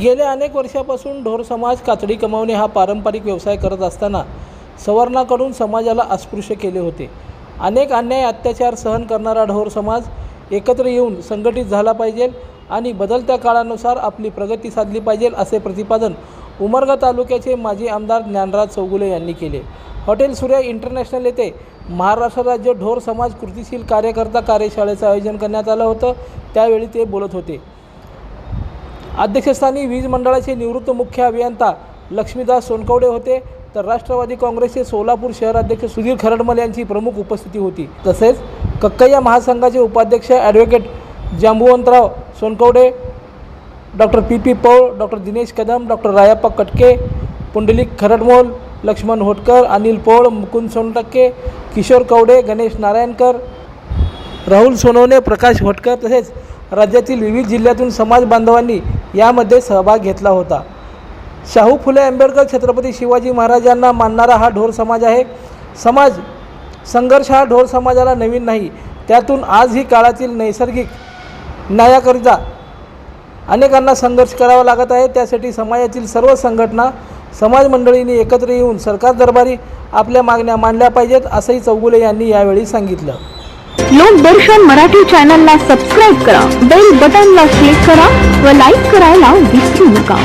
गेल्या अनेक वर्षापासून ढोर समाज कातडी कमावणे हा पारंपरिक व्यवसाय करत असताना सवर्णाकडून समाजाला अस्पृश्य केले होते. अनेक अन्याय अत्याचार सहन करणारा ढोर समाज एकत्र येऊन संघटित झाला पाहिजे आणि बदलत्या काळानुसार आपली प्रगती साधली पाहिजे असे प्रतिपादन उमरगा तालुक्याचे माजी आमदार ज्ञानराज चौगुले यांनी केले. हॉटेल सूर्या इंटरनॅशनल येथे महाराष्ट्र राज्य ढोर समाज कृतीशील कार्यकर्ता कार्यशाळेचं आयोजन करण्यात आलं होतं. त्यावेळी ते बोलत होते. अध्यक्षस्थानी वीज मंडळाचे निवृत्त मुख्य अभियंता लक्ष्मीदास सोनकवडे होते. तर राष्ट्रवादी काँग्रेसचे सोलापूर शहराध्यक्ष सुधीर खरडमल यांची प्रमुख उपस्थिती होती. तसेच कक्कय्या महासंघाचे उपाध्यक्ष advocate Jambuvantrao Sonkawade doctor P P Paul doctor Dinesh Kadam doctor Rayappa Katke Pundlik Kharadmol Laxman होटकर अनिल पौळ मुकुंद सोनटक्के किशोर कवडे गणेश नारायणकर राहुल सोनवणे प्रकाश होटकर तसेच राज्यातील विविध जिल्ह्यातून समाज बांधवांनी यामध्ये सहभाग घेतला होता. शाहू फुले आंबेडकर छत्रपती शिवाजी महाराजांना मानणारा हा ढोर समाज आहे. समाज संघर्ष हा ढोर समाजाला नवीन नाही. त्यातून आज ही काळातील नैसर्गिक न्यायाकरिता अनेकांना संघर्ष करावा लागत आहे. त्यासाठी समाजातील सर्व संघटना समाज मंडळींनी एकत्र येऊन सरकार दरबारी आपल्या मागण्या मांडल्या पाहिजेत असंही चौगुले यांनी यावेळी सांगितलं. लोकदर्शन मराठी चॅनलला सबस्क्राईब करा बेल बटनला क्लिक करा व लाईक करायला विसरू नका.